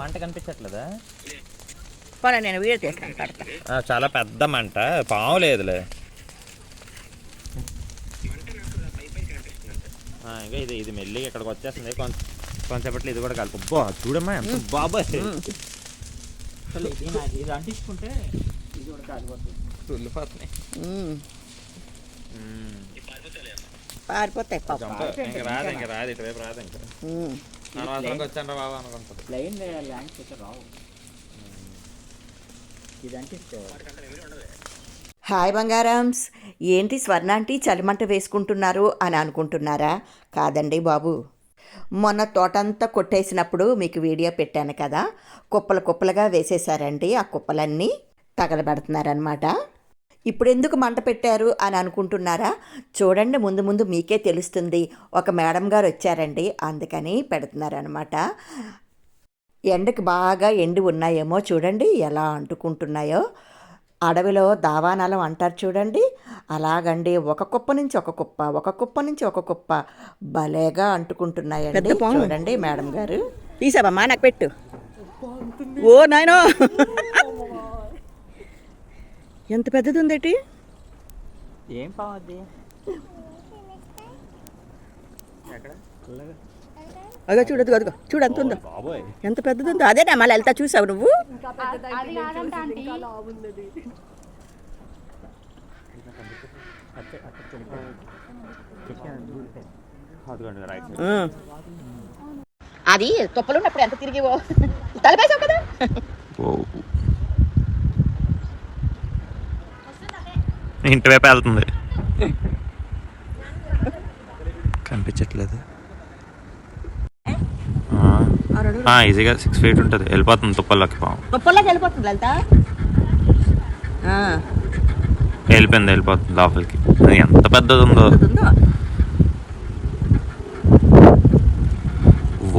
మంట కనిపించట్లేదా? పోనీ నేను వీడియో తీస్తాను పెడతా ఆ, చాలా పెద్ద మంట. పాము లేదులే. ఆ, ఇంకా ఇది ఇది మెల్లిగా ఇక్కడికి వచ్చేస్తుంది. కొంచెం కొంచెంసేపట్లో ఇది కూడా కలుపు. బా చూడమ్మా ఎంత బాబాయ్. అసలు ఇది నా- ఇది అంటించుకుంటే ఇది కూడా కాలిపోతుంది. తుల్లిపోతున్నాయి. ఉమ్. పారిపోతాయి పాప. ఇంకా రాదు ఇంకా రాదు. ఇటువైపు రాదు ఇంకా. ఉమ్. వచ్చాను బాబా అనుకుంటుంది. ల్యాండ్స్ రావు. హాయ్ బంగారమ్స్. ఏంటి స్వర్ణాంటి చలిమంట వేసుకుంటున్నారు అని అనుకుంటున్నారా? కాదండి బాబు. మొన్న తోటంతా కొట్టేసినప్పుడు మీకు వీడియో పెట్టాను కదా. కుప్పలు కుప్పలుగా వేసేసారండి ఆ కుప్పలన్నీ తగలబెడుతున్నారనమాట ఇప్పుడు ఎందుకు మంట పెట్టారు అని అనుకుంటున్నారా? చూడండి ముందు ముందు మీకే తెలుస్తుంది. ఒక మేడం గారు వచ్చారండి. అందుకని పెడుతున్నారనమాట ఎండకి బాగా ఎండి ఉన్నాయేమో చూడండి ఎలా అంటుకుంటున్నాయో. అడవిలో దావానాలం అంటారు చూడండి. అలాగండి ఒక కుప్ప నుంచి ఒక కుప్ప ఒక కుప్ప నుంచి ఒక కుప్ప భలేగా అంటుకుంటున్నాయండి. చూడండి మేడం గారు. తీసావమ్మా నాకు పెట్టు. ఓ నాయనో. ఎంత పెద్దది ఉందేటి ఏం పావద్ది అదో చూడదు అదిగో చూడు ఎంత ఉందో. ఎంత పెద్దది ఉందో అదేనా మళ్ళీ వెళ్తా చూసావు నువ్వు? అది. అది తుప్పలున్నప్పుడు ఎంత తిరిగివో తలపేసావు కదా? ఇంటి వైపు వెళ్తుంది. కనిపించట్లేదు. ఈజీగా సిక్స్ ఫీట్ ఉంటుంది. వెళ్ళిపోతుంది తుప్పల్లోకి పాము తుప్పల్లోకి వెళ్ళిపోతుంది లలిత? ఆ, వెళ్ళిపోయింది వెళ్ళిపోతుంది లోపలికి. అది ఎంత పెద్దది ఉందో. ఉందో.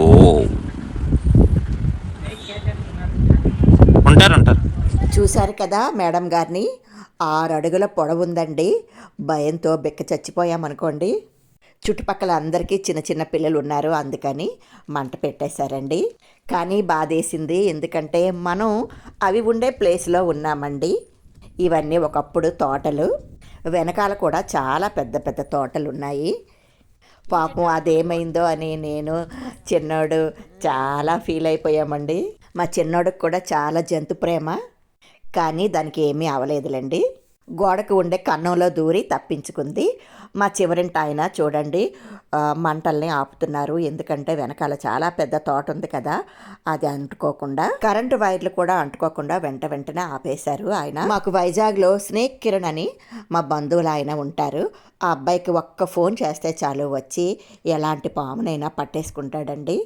ఓ ఉంటారు ఉంటారు. చూశారు కదా మేడం గారిని? ఆరు అడుగుల పొడవు ఉందండి భయంతో బెక్క చచ్చిపోయామనుకోండి. చుట్టుపక్కల అందరికీ చిన్న చిన్న పిల్లలు ఉన్నారు అందుకని మంట పెట్టేశారండి. కానీ బాధేసింది ఎందుకంటే మనం అవి ఉండే ప్లేస్లో ఉన్నామండి. ఇవన్నీ ఒకప్పుడు తోటలు. వెనకాల కూడా చాలా పెద్ద పెద్ద తోటలు ఉన్నాయి పాపం అదేమైందో అని నేను చిన్నోడు చాలా ఫీల్ అయిపోయామండి మా చిన్నోడికి కూడా చాలా జంతు ప్రేమ. కానీ దానికి ఏమీ అవలేదులేండి. గోడకు ఉండే కన్నంలో దూరి తప్పించుకుంది. మా చివరింటి ఆయన చూడండి మంటల్ని ఆపుతున్నారు. ఎందుకంటే వెనకాల చాలా పెద్ద తోట ఉంది కదా అది అంటుకోకుండా. కరెంటు వైర్లు కూడా అంటుకోకుండా వెంట వెంటనే ఆపేశారు ఆయన. మాకు వైజాగ్లో స్నేక్ కిరణ్ అని మా బంధువులు ఆయన ఉంటారు. ఆ అబ్బాయికి ఒక్క ఫోన్ చేస్తే చాలు వచ్చి ఎలాంటి పామునైనా పట్టేసుకుంటాడండి.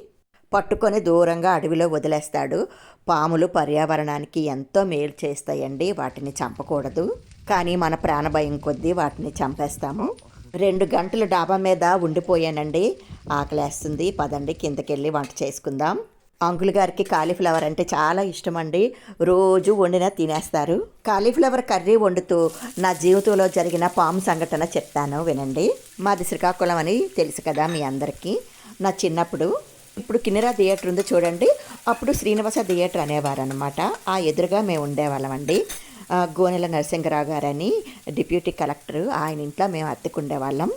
పట్టుకొని దూరంగా అడవిలో వదిలేస్తాడు. పాములు పర్యావరణానికి ఎంతో మేలు చేస్తాయండి. వాటిని చంపకూడదు. కానీ మన ప్రాణభయం కొద్దీ వాటిని చంపేస్తాము. రెండు గంటలు డాబా మీద ఉండిపోయానండి. ఆకలేస్తుంది. పదండి కిందకెళ్ళి వంట చేసుకుందాం. అంకుల్ గారికి కాలీఫ్లవర్ అంటే చాలా ఇష్టం అండి రోజు వండినా తినేస్తారు. కాలీఫ్లవర్ కర్రీ వండుతూ నా జీవితంలో జరిగిన పాము సంఘటన చెప్తాను వినండి. మాది శ్రీకాకుళం అని తెలుసు కదా మీ అందరికీ. నా చిన్నప్పుడు ఇప్పుడు కిన్నెరా థియేటర్ ఉంది చూడండి. అప్పుడు శ్రీనివాస థియేటర్ అనేవారు అనమాట ఆ ఎదురుగా మేము ఉండేవాళ్ళమండి అండి. గోనెల నరసింహరావు గారని డిప్యూటీ కలెక్టర్ ఆయన ఇంట్లో మేము అద్దెకుండేవాళ్ళం.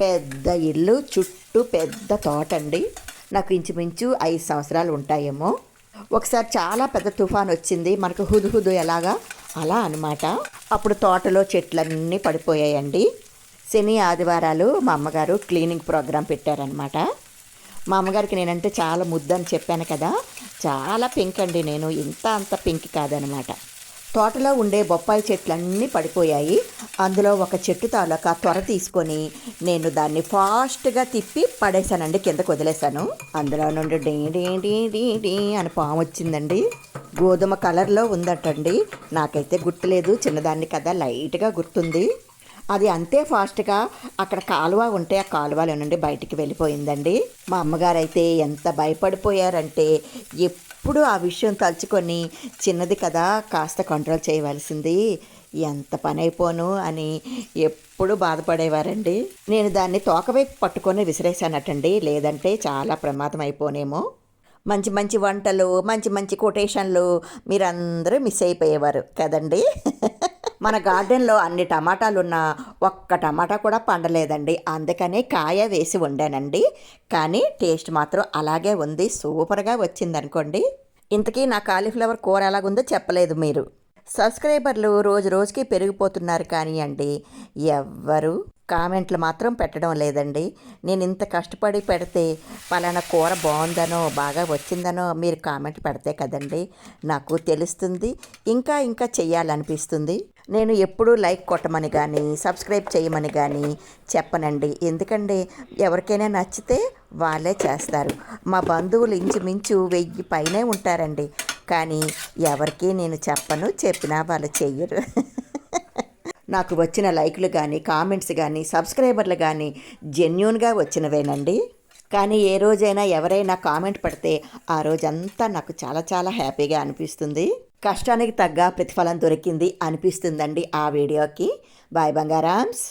పెద్ద ఇల్లు చుట్టూ పెద్ద తోట అండి నాకు ఇంచుమించు ఐదు సంవత్సరాలు ఉంటాయేమో. ఒకసారి చాలా పెద్ద తుఫాన్ వచ్చింది. మనకు హుదు హుదు ఎలాగా? అలా అనమాట అప్పుడు తోటలో చెట్లన్నీ పడిపోయాయండి. శని ఆదివారాలు మా అమ్మగారు క్లీనింగ్ ప్రోగ్రాం పెట్టారనమాట మా అమ్మగారికి నేనంటే చాలా ముద్దు అని చెప్పాను కదా. చాలా పింక్ అండి నేను. ఇంత అంత పింక్ కాదనమాట. తోటలో ఉండే బొప్పాయి చెట్లన్నీ పడిపోయాయి. అందులో ఒక చెట్టు తాలూకా త్వర తీసుకొని నేను దాన్ని ఫాస్ట్గా తిప్పి పడేశానండి. కిందకు వదిలేశాను. అందులో నుండి డీ డీ డీ డీ డీ అని పాము వచ్చిందండి. గోధుమ కలర్లో ఉందటండి. నాకైతే గుర్తులేదు. చిన్నదాన్ని కదా లైట్గా గుర్తుంది. అది అంతే ఫాస్ట్గా అక్కడ కాలువ ఉంటే ఆ కాలువలో నుండి బయటికి వెళ్ళిపోయిందండి. మా అమ్మగారు అయితే ఎంత భయపడిపోయారంటే ఎప్పుడు ఆ విషయం తలుచుకొని చిన్నది కదా కాస్త కంట్రోల్ చేయవలసింది ఎంత పని అయిపోను అని ఎప్పుడు బాధపడేవారండి. నేను దాన్ని తోకవైపు పట్టుకొని విసిరేసానటండి లేదంటే చాలా ప్రమాదం అయిపోనేమో మంచి మంచి వంటలు మంచి మంచి కొటేషన్లు మీరందరూ మిస్ అయిపోయేవారు కదండి. మన గార్డెన్లో అన్ని టమాటాలున్నా ఒక్క టమాటా కూడా పండలేదండి. అందుకనే కాయ వేసి వండానండి. కానీ టేస్ట్ మాత్రం అలాగే ఉంది. సూపర్గా వచ్చింది అనుకోండి ఇంతకీ నా కాలీఫ్లవర్ కూర ఎలాగుందో చెప్పలేదు మీరు. సబ్స్క్రైబర్లు రోజు రోజుకి పెరిగిపోతున్నారు కానీ అండి ఎవ్వరు కామెంట్లు మాత్రం పెట్టడం లేదండి. నేను ఇంత కష్టపడి పెడితే పలానా కూర బాగుందనో బాగా వచ్చిందనో మీరు కామెంట్ పెడితే కదండి. నాకు తెలుస్తుంది. ఇంకా ఇంకా చేయాలనిపిస్తుంది నేను ఎప్పుడూ లైక్ కొట్టమని కానీ సబ్స్క్రైబ్ చేయమని కానీ చెప్పనండి. ఎందుకంటే ఎవరికైనా నచ్చితే వాళ్ళే చేస్తారు. మా బంధువులు ఇంచుమించు వెయ్యి పైనే ఉంటారండి. కానీ ఎవరికీ నేను చెప్పను చెప్పినా వాళ్ళు చెయ్యరు. నాకు వచ్చిన లైక్లు కానీ కామెంట్స్ కానీ సబ్స్క్రైబర్లు కానీ జెన్యున్గా వచ్చినవేనండి. కానీ ఏ రోజైనా ఎవరైనా కామెంట్ పడితే ఆ రోజంతా నాకు చాలా చాలా హ్యాపీగా అనిపిస్తుంది. కష్టానికి తగ్గ ప్రతిఫలం దొరికింది అనిపిస్తుందండి ఆ వీడియోకి. బాయ్ బంగారామ్స్.